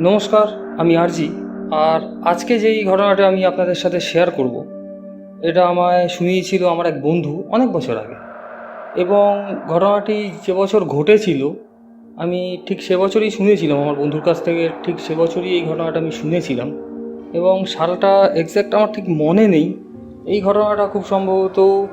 নমস্কার, আমি আরজি। আর আজকে যেই ঘটনাটা আমি আপনাদের সাথে শেয়ার করব, এটা আমায় শুনিয়েছিল আমার এক বন্ধু অনেক বছর আগে। এবং ঘটনাটি যে বছর ঘটেছিল, আমি ঠিক সে বছরই শুনেছিলাম, আমার বন্ধুর কাছ থেকে ঠিক সে বছরই এই ঘটনাটা আমি শুনেছিলাম। এবং সালটা এক্স্যাক্ট আমার ঠিক মনে নেই, এই ঘটনাটা খুব সম্ভবত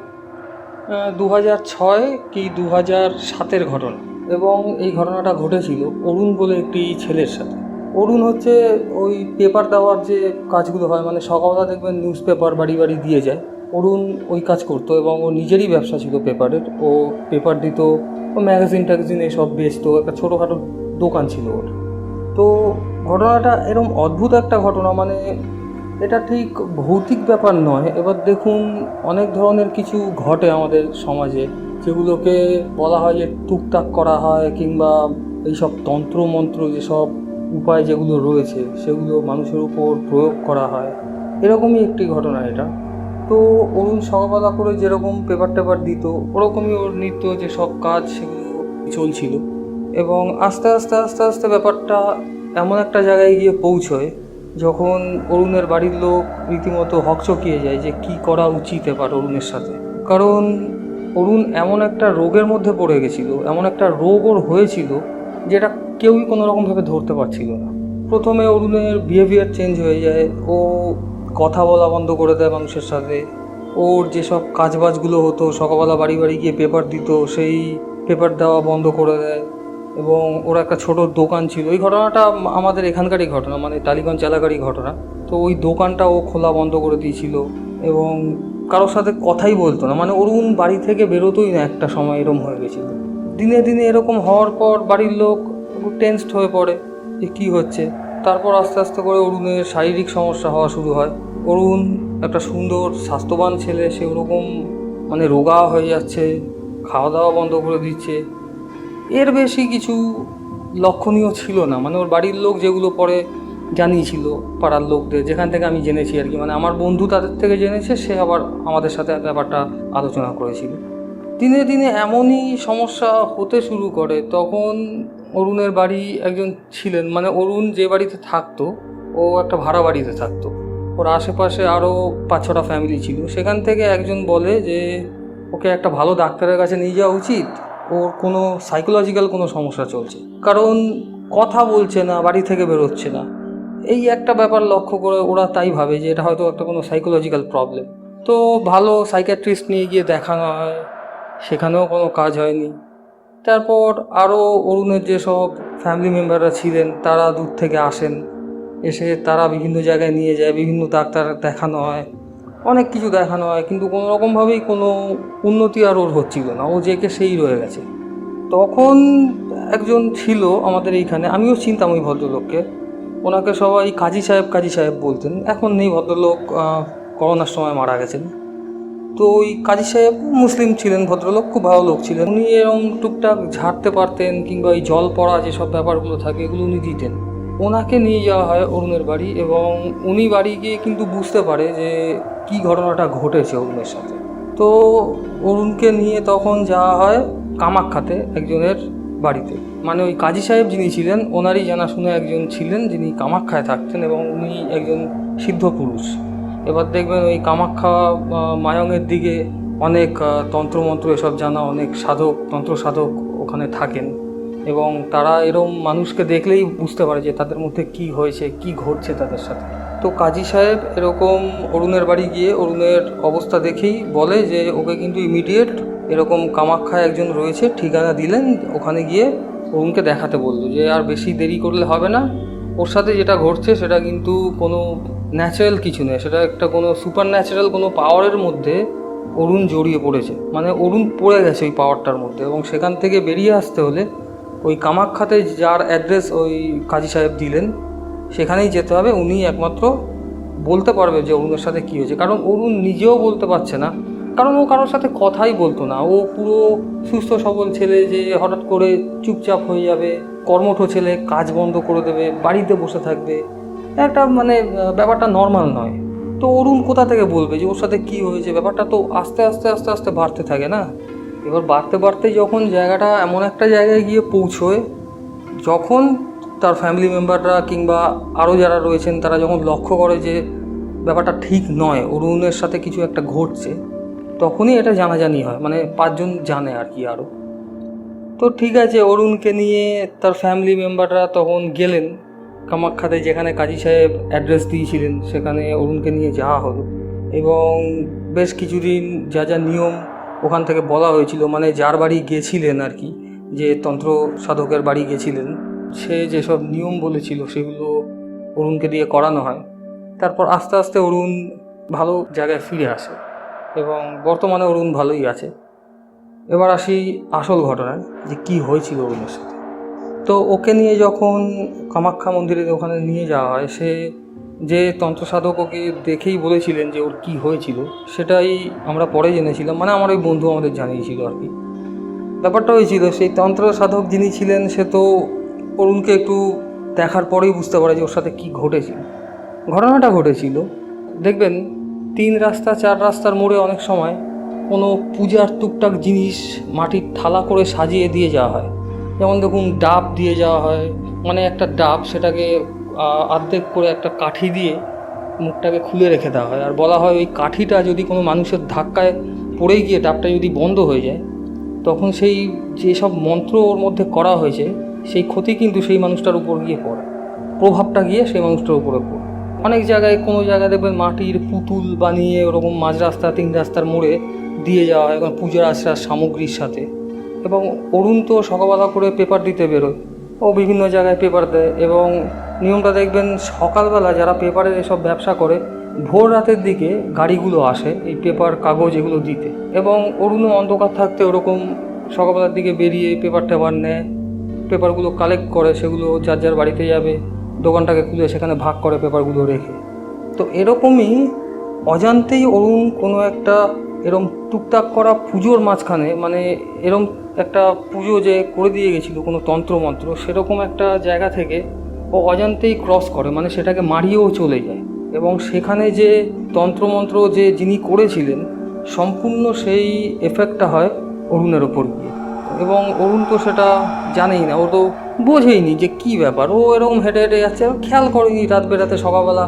দু হাজার ছয় কি দু হাজার সাতের ঘটনা। এবং এই ঘটনাটা ঘটেছিল অরুণ বলে একটি ছেলের সাথে। অরুণ হচ্ছে ওই পেপার দেওয়ার যে কাজগুলো হয় মানে সকালবেলা দেখবেন নিউজ পেপার বাড়ি বাড়ি দিয়ে যায়। অরুণ ওই কাজ করতো এবং ও নিজেরই ব্যবসা ছিল পেপারের ও পেপার দিত, ও ম্যাগাজিন ট্যাগাজিন এসব বেচতো, একটা ছোটোখাটো দোকান ছিল ওর। তো ঘটনাটা এরকম অদ্ভুত একটা ঘটনা মানে এটা ঠিক ভৌতিক ব্যাপার নয়। এবার দেখুন, অনেক ধরনের কিছু ঘটে আমাদের সমাজে, যেগুলোকে বলা হয় যে টুকটাক করা হয়, কিংবা এইসব তন্ত্র মন্ত্র যেসব উপায় যেগুলো রয়েছে, সেগুলো মানুষের উপর প্রয়োগ করা হয়। এরকমই একটি ঘটনা এটা। তো অরুণ সকালবেলা করে যেরকম পেপার টেপার দিত, ওরকমই ওর নিত্য যেসব কাজ সেগুলো চলছিল। এবং আস্তে আস্তে আস্তে আস্তে ব্যাপারটা এমন একটা জায়গায় গিয়ে পৌঁছয়, যখন অরুণের বাড়ির লোক রীতিমতো হকচকিয়ে যায় যে কি করা উচিত এবার অরুণের সাথে। কারণ অরুণ এমন একটা রোগের মধ্যে পড়ে গেছিল, এমন একটা রোগ ওর হয়েছিল, যেটা কেউই কোনো রকমভাবে ধরতে পারছিল না। প্রথমে অরুণের বিহেভিয়ার চেঞ্জ হয়ে যায়, ও কথা বলা বন্ধ করে দেয় মানুষের সাথে। ওর যেসব কাজবাজগুলো হতো, সকালবেলা বাড়ি বাড়ি গিয়ে পেপার দিত, সেই পেপার দেওয়া বন্ধ করে দেয়। এবং ওর একটা ছোট দোকান ছিল। এই ঘটনাটা আমাদের এখানকারই ঘটনা মানে টালিগঞ্জ এলাকারই ঘটনা। তো ওই দোকানটা ও খোলা বন্ধ করে দিয়েছিল এবং কারোর সাথে কথাই বলতো না। মানে অরুণ বাড়ি থেকে বেরোতোই না একটা সময় এরকম হয়ে গেছিল। দিনে দিনে এরকম হওয়ার পর বাড়ির লোক টেনসড হয়ে পড়ে যে কী হচ্ছে। তারপর আস্তে আস্তে করে অরুণের শারীরিক সমস্যা হওয়া শুরু হয়। অরুণ একটা সুন্দর, স্বাস্থ্যবান ছেলে, সে ওরকম মানে রোগা হয়ে যাচ্ছে খাওয়া দাওয়া বন্ধ করে দিচ্ছে। এর বেশি কিছু লক্ষণীয় ছিল না। মানে ওর বাড়ির লোক যেগুলো পরে জানিয়েছিল, পাড়ার লোকদের, যেখান থেকে আমি জেনেছি আর কি। মানে আমার বন্ধু তাদের থেকে জেনেছে, সে আবার আমাদের সাথে ব্যাপারটা আলোচনা করেছিল। দিনে দিনে এমনই সমস্যা হতে শুরু করে, তখন অরুণের বাড়ি একজন ছিলেন মানে অরুণ যে বাড়িতে থাকতো, ও একটা ভাড়া বাড়িতে থাকতো। ওর আশেপাশে আরও পাঁচ ছটা ফ্যামিলি ছিল। সেখান থেকে একজন বলে যে, ওকে একটা ভালো ডাক্তারের কাছে নিয়ে যাওয়া উচিত। ওর কোনো সাইকোলজিক্যাল কোনো সমস্যা চলছে। কারণ কথা বলছে না, বাড়ি থেকে বেরোচ্ছে না। এই একটা ব্যাপার লক্ষ্য করে ওরা তাই ভাবে যে, এটা হয়তো একটা কোনো সাইকোলজিক্যাল প্রবলেম তো ভালো সাইকিয়াট্রিস্ট নিয়ে গিয়ে দেখানো হয়। সেখানেও কোনো কাজ হয়নি। তারপর আরও অরুণের যেসব ফ্যামিলি মেম্বাররা ছিলেন, তারা দূর থেকে আসেন। এসে তারা বিভিন্ন জায়গায় নিয়ে যায়, বিভিন্ন ডাক্তার দেখানো হয়, অনেক কিছু দেখানো হয়। কিন্তু কোনো রকমভাবেই কোনো উন্নতি আর ওর হচ্ছিল না। ও যে কে সেই রয়ে গেছে। তখন একজন ছিল আমাদের এইখানে, আমিও চিনতাম ওই ভদ্রলোককে। ওনাকে সবাই কাজী সাহেব কাজী সাহেব বলতেন। এখন নেই ভদ্রলোক করোনার সময় মারা গেছেন। তো ওই কাজী সাহেব মুসলিম ছিলেন, ভদ্রলোক, খুব ভালো লোক ছিলেন। উনি এরকম টুকটাক ঝাড়তে পারতেন কিংবা এই জল পড়া যেসব ব্যাপারগুলো থাকে, এগুলো উনি দিতেন। ওনাকে নিয়ে যাওয়া হয় অরুণের বাড়ি এবং উনি বাড়ি গিয়ে কিন্তু বুঝতে পারে যে কি ঘটনাটা ঘটেছে অরুণের সাথে। তো অরুণকে নিয়ে তখন যাওয়া হয় কামাখ্যাতে একজনের বাড়িতে। মানে ওই কাজী সাহেব যিনি ছিলেন, ওনারই জানাশুনে একজন ছিলেন যিনি কামাক্ষায় থাকতেন এবং উনি একজন সিদ্ধ পুরুষ। এবার দেখবেন ওই কামাখ্যা মায়ঙের দিকে অনেক তন্ত্রমন্ত্র এসব জানা, অনেক সাধক, তন্ত্র সাধক ওখানে থাকেন। এবং তারা এরম মানুষকে দেখলেই বুঝতে পারে যে তাদের মধ্যে কি হয়েছে, কি ঘটছে তাদের সাথে। তো কাজী সাহেব এরকম অরুণের বাড়ি গিয়ে অরুণের অবস্থা দেখেই বলে যে ওকে কিন্তু ইমিডিয়েট এরকম কামাখ্যায় একজন রয়েছে, ঠিকানা দিলেন। ওখানে গিয়ে অরুণকে দেখাতে বলল যে আর বেশি দেরি করলে হবে না। ওর সাথে যেটা ঘটছে সেটা কিন্তু কোনো ন্যাচারাল কিছু নয়। সেটা একটা কোনো সুপার ন্যাচারাল কোনো পাওয়ারের মধ্যে অরুণ জড়িয়ে পড়েছে। মানে অরুণ পড়ে গেছে ওই পাওয়ারটার মধ্যে এবং সেখান থেকে বেরিয়ে আসতে হলে ওই কামাখ্যাতে যার অ্যাড্রেস ওই কাজী সাহেব দিলেন, সেখানেই যেতে হবে। উনি একমাত্র বলতে পারবে যে অরুণের সাথে কী হয়েছে। কারণ অরুণ নিজেও বলতে পারছে না। কারণ ও কারোর সাথে কথাই বলতো না। ও পুরো সুস্থ সবল ছেলে যে হঠাৎ করে চুপচাপ হয়ে যাবে। কর্মঠ ছেলে, কাজ বন্ধ করে দেবে, বাড়িতে বসে থাকবে, একটা মানে ব্যাপারটা নর্মাল নয়। তো অরুণ কোথা থেকে বলবে যে ওর সাথে কী হয়েছে? ব্যাপারটা তো আস্তে আস্তে আস্তে আস্তে বাড়তে থাকে না? এবার বাড়তে বাড়তে যখন জায়গাটা এমন একটা জায়গায় গিয়ে পৌঁছয়, যখন তার ফ্যামিলি মেম্বাররা কিংবা আরও যারা রয়েছেন, তারা যখন লক্ষ্য করে যে ব্যাপারটা ঠিক নয়, অরুণের সাথে কিছু একটা ঘটছে, তখনই এটা জানাজানি হয়। মানে পাঁচজন জানে আর কি আরও তো ঠিক আছে, অরুণকে নিয়ে তার ফ্যামিলি মেম্বাররা তখন গেলেন কামাখ্যাতে যেখানে কাজী সাহেব অ্যাড্রেস দিয়েছিলেন, সেখানে অরুণকে নিয়ে যাওয়া হলো। এবং বেশ কিছুদিন যা যা নিয়ম ওখান থেকে বলা হয়েছিল মানে যার বাড়ি গেছিলেন আর কি, যে তন্ত্র সাধকের বাড়ি গেছিলেন, সে যেসব নিয়ম বলেছিল সেগুলো অরুণকে দিয়ে করানো হয়। তারপর আস্তে আস্তে অরুণ ভালো জায়গায় ফিরে আসে এবং বর্তমানে অরুণ ভালোই আছে। এবার আসি আসল ঘটনায়, যে কি হয়েছিল অরুণের সাথে। তো ওকে নিয়ে যখন কামাখ্যা মন্দিরে ওখানে নিয়ে যাওয়া হয়, সে যে তন্ত্র সাধক ওকে দেখেই বলেছিলেন যে ওর কি হয়েছিল, সেটাই আমরা পরে জেনেছিলাম মানে আমার ওই বন্ধু আমাদের জানিয়েছিল আর কি। ব্যাপারটা হয়েছিল, সেই তন্ত্র সাধক যিনি ছিলেন, সে তো অরুণকে একটু দেখার পরেই বুঝতে পারে যে ওর সাথে কি ঘটেছিল ঘটনাটা ঘটেছিল, দেখবেন, তিন রাস্তা, চার রাস্তার মোড়ে অনেক সময় কোনো পূজার টুকটাক জিনিস মাটির থালা করে সাজিয়ে দিয়ে যাওয়া হয়। যেমন দেখুন ডাব দিয়ে যাওয়া হয়। মানে একটা ডাব সেটাকে আহ, অর্ধেক করে একটা কাঠি দিয়ে মুখটাকে খুলে রেখে দেওয়া হয়। আর বলা হয় ওই কাঠিটা যদি কোনো মানুষের ধাক্কায় পড়ে গিয়ে ডাবটা যদি বন্ধ হয়ে যায় তখন সেই যেসব মন্ত্র ওর মধ্যে করা হয়েছে সেই ক্ষতি কিন্তু সেই মানুষটার উপর গিয়ে পড়ে। প্রভাবটা গিয়ে সেই মানুষটার উপরে পড়ে। অনেক জায়গায় কোনো জায়গায় দেখবেন মাটির পুতুল বানিয়ে ওরকম মাঝ রাস্তা তিন রাস্তার মোড়ে দিয়ে যাওয়া হয় এবং পূজার আশ্রার সামগ্রীর সাথে। এবং অরুণ তো সকালবেলা করে পেপার দিতে বেরোয়। ও বিভিন্ন জায়গায় পেপার দেয় এবং নিয়মটা দেখবেন, সকালবেলা যারা পেপারের এসব ব্যবসা করে, ভোর রাতের দিকে গাড়িগুলো আসে এই পেপার কাগজ এগুলো দিতে। এবং অরুণও অন্ধকার থাকতে ওরকম সকালবেলার দিকে বেরিয়ে পেপার টেপার নেয় পেপারগুলো কালেক্ট করে, সেগুলো যার যার বাড়িতে যাবে, দোকানটাকে খুলে সেখানে ভাগ করে পেপারগুলো রেখে। তো এরকমই অজান্তেই অরুণ কোনো একটা এরম টুকটাক করা পুজোর মাঝখানে মানে এরম একটা পুজো যে করে দিয়ে গেছিল কোনো তন্ত্রমন্ত্র, সেরকম একটা জায়গা থেকে ও অজান্তেই ক্রস করে মানে সেটাকে মারিয়েও চলে যায়। এবং সেখানে যে তন্ত্রমন্ত্র যে যিনি করেছিলেন, সম্পূর্ণ সেই এফেক্টটা হয় অরুণের ওপর গিয়ে এবং অরুণ তো সেটা জানেই না, ও তো বোঝেইনি যে কি ব্যাপার। ও এরকম হেঁটে হেঁটে যাচ্ছে খেয়াল করেনি রাত বেরাতে সকালবেলা,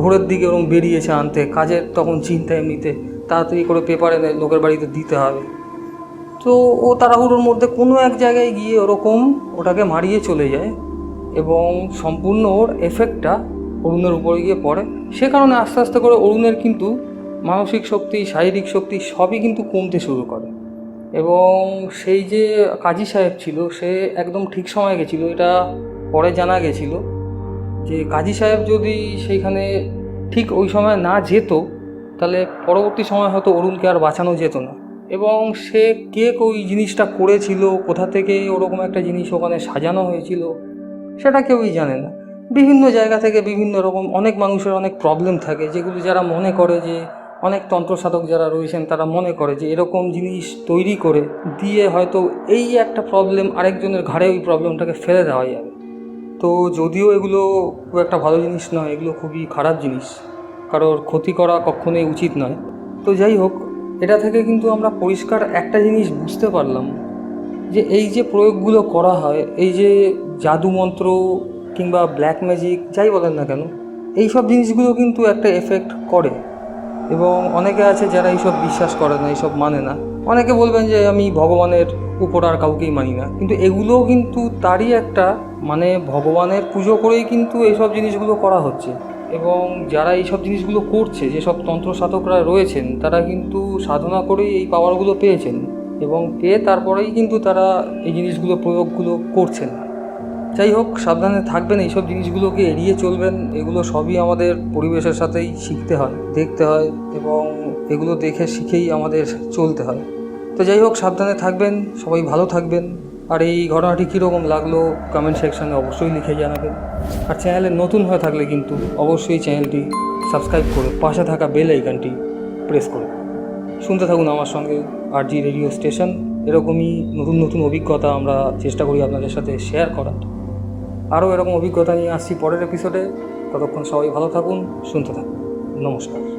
ভোরের দিকে ওরকম বেরিয়েছে আনতে, কাজের তখন চিন্তা এমনিতে। তাড়াতাড়ি করে পেপার এনে লোকের বাড়িতে দিতে হবে। তো ও তাড়াহুড়োর মধ্যে কোনো এক জায়গায় গিয়ে ওরকম ওটাকে মারিয়ে চলে যায় এবং সম্পূর্ণ ওর এফেক্টটা অরুণের উপরে গিয়ে পড়ে। সে কারণে আস্তে আস্তে করে অরুণের কিন্তু মানসিক শক্তি, শারীরিক শক্তি সবই কিন্তু কমতে শুরু করে। এবং সেই যে কাজী সাহেব ছিল, সে একদম ঠিক সময় গেছিল, এটা পরে জানা গেছিল যে কাজী সাহেব যদি সেইখানে ঠিক ওই সময় না যেত তাহলে পরবর্তী সময় হয়তো অরুণকে আর বাঁচানো যেত না। এবং সে কে ওই জিনিসটা করেছিল, কোথা থেকে ওরকম একটা জিনিস ওখানে সাজানো হয়েছিল, সেটা কেউই জানে না। বিভিন্ন জায়গা থেকে বিভিন্ন রকম অনেক মানুষের অনেক প্রবলেম থাকে, যেগুলো যারা মনে করে যে, অনেক তন্ত্র সাধক যারা রয়েছেন তারা মনে করে যে, এরকম জিনিস তৈরি করে দিয়ে হয়তো এই একটা প্রবলেম আরেকজনের ঘাড়ে ওই প্রবলেমটাকে ফেলে দেওয়া যাবে। তো যদিও এগুলো খুব একটা ভালো জিনিস নয়, এগুলো খুবই খারাপ জিনিস। কারোর ক্ষতি করা কখনোই উচিত নয়। তো যাই হোক, এটা থেকে কিন্তু আমরা পরিষ্কার একটা জিনিস বুঝতে পারলাম যে এই যে প্রয়োগগুলো করা হয়, এই যে জাদু মন্ত্র কিংবা ব্ল্যাক ম্যাজিক যাই বলেন না কেন এই সব জিনিসগুলো কিন্তু একটা এফেক্ট করে। এবং অনেকে আছে যারা এইসব বিশ্বাস করে না, এইসব মানে না। অনেকে বলবেন যে আমি ভগবানের উপর আর কাউকেই মানি না। কিন্তু এগুলোও কিন্তু তারই একটা মানে ভগবানের পুজো করেই কিন্তু এইসব জিনিসগুলো করা হচ্ছে। এবং যারা এইসব জিনিসগুলো করছে যেসব তন্ত্র সাধকরা রয়েছেন, তারা কিন্তু সাধনা করেই এই পাওয়ারগুলো পেয়েছেন এবং পেয়ে তারপরেই কিন্তু তারা এই জিনিসগুলো, প্রয়োগগুলো করছেন। যাই হোক, সাবধানে থাকবেন এইসব জিনিসগুলোকে এড়িয়ে চলবেন, এগুলো সবই আমাদের পরিবেশের সাথেই শিখতে হয়, দেখতে হয় এবং এগুলো দেখে শিখেই আমাদের চলতে হয়। তো যাই হোক, সাবধানে থাকবেন, সবাই ভালো থাকবেন। আর এই ঘটনাটি কীরকম লাগল কমেন্ট সেকশনে অবশ্যই লিখে জানাবেন। আর চ্যানেলে নতুন হয়ে থাকলে কিন্তু অবশ্যই চ্যানেলটি সাবস্ক্রাইব করে পাশে থাকা বেল আইকনটি প্রেস করে শুনতে থাকুন আমার সঙ্গে আর জি রেডিও স্টেশন এরকমই নতুন নতুন অভিজ্ঞতা আমরা চেষ্টা করি আপনাদের সাথে শেয়ার করার। আরও এরকম অভিজ্ঞতা নিয়ে আসছি পরের এপিসোডে ততক্ষণ সবাই ভালো থাকুন, শুনতে থাকুন। নমস্কার।